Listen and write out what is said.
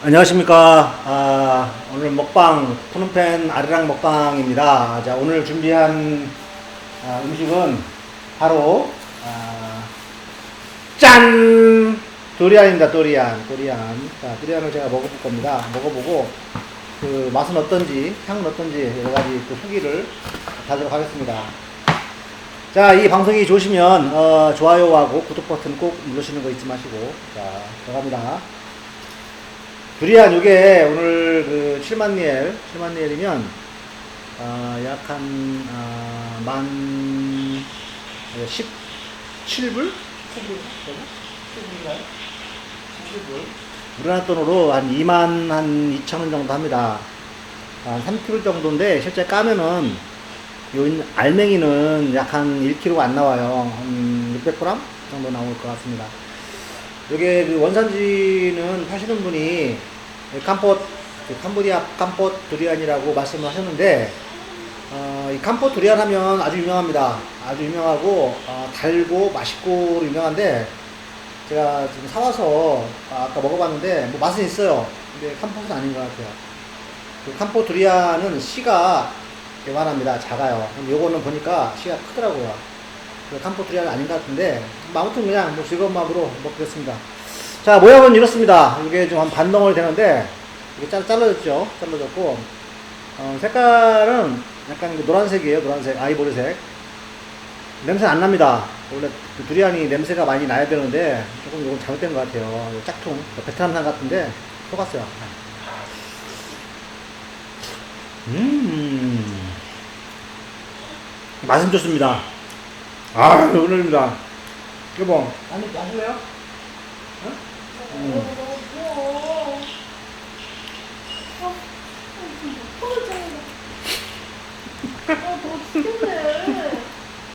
안녕하십니까. 아, 오늘 먹방, 푸른펜 아리랑 먹방입니다. 자, 오늘 준비한 아, 음식은 바로, 아, 짠! 도리안입니다, 도리안. 도리안. 자, 도리안을 제가 먹어볼 겁니다. 먹어보고, 그 맛은 어떤지, 향은 어떤지, 여러 가지 그 후기를 다도록 하겠습니다. 자, 이 방송이 좋으시면, 어, 좋아요하고 구독 버튼 꼭 누르시는 거 잊지 마시고, 자, 들어갑니다. 두리안 요게 오늘 그 7만 리엘, 7만 리엘이면 어, 약 한 어, 만 17불? 17불인가요? 17불. 우리나라 돈으로 한 2만 한 2천 원 정도 합니다. 한 3kg 정도인데 실제 까면은 요 알맹이는 약 한 1kg 안 나와요. 한 600g 정도 나올 것 같습니다. 여기 그 원산지는 파시는 분이 캄포 그 캄보디아 캄포 두리안이라고 말씀을 하셨는데 어, 이 캄포 두리안 하면 아주 유명합니다. 아주 유명하고 어, 달고 맛있고 유명한데 제가 지금 사와서 아까 먹어봤는데 뭐 맛은 있어요. 근데 캄포는 아닌 것 같아요. 그 캄포 두리안은 씨가 요만합니다. 작아요. 요거는 보니까 씨가 크더라고요. 그 캄포 두리안은 아닌 것 같은데 뭐 아무튼 그냥 뭐 즐거운 마음으로 먹겠습니다. 자 모양은 이렇습니다. 이게 좀 한 반 덩어리 되는데 이게 잘 잘라졌죠. 잘라졌고 어, 색깔은 약간 노란색이에요. 노란색 아이보리색. 냄새 안 납니다. 원래 그 두리안이 냄새가 많이 나야 되는데 조금 이건 잘못된 것 같아요. 짝퉁 베트남산 같은데 속았어요. 음 맛은 좋습니다. 아 오늘입니다. 여보 아니 마실래요? 아, 너 죽겠네.